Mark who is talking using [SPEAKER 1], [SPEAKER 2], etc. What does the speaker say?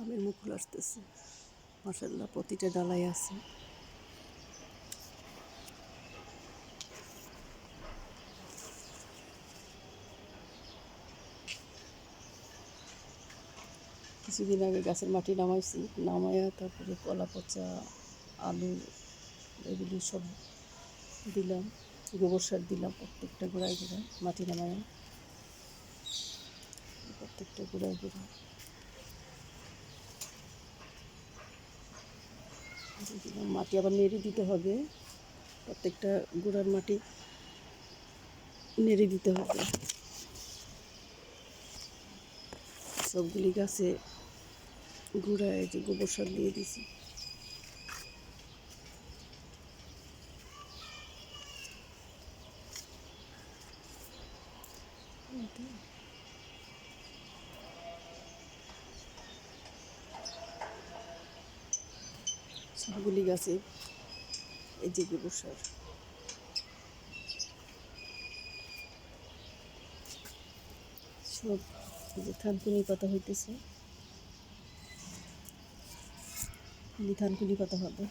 [SPEAKER 1] আমের মুকুল আসতেছে মাসাল্লাহ প্রতিটা ডালাই আছে। কিছুদিন আগে গাছের মাটি নামাইছি, নামাইয়া তারপরে কলা, পচা, আলু, এগুলি সব দিলাম, গোবর সার দিলাম প্রত্যেকটা গোড়ায় গোড়ায়, মাটি নামাইয়া প্রত্যেকটা গোড়ায় গোড়ায় দিয়ে দিলাম মাটি আবার নেড়ে দিতে হবে। প্রত্যেকটা গোড়ার মাটি নেড়ে দিতে হবে। সবগুলি গাছে গুঁড়ায় যে গোবর সার দিয়ে দিছি। সবগুলি গাছে এই যে গোবর সার। সব যে থানকুনি পাতা হইতেছে। থানকুনি পাতা হবে।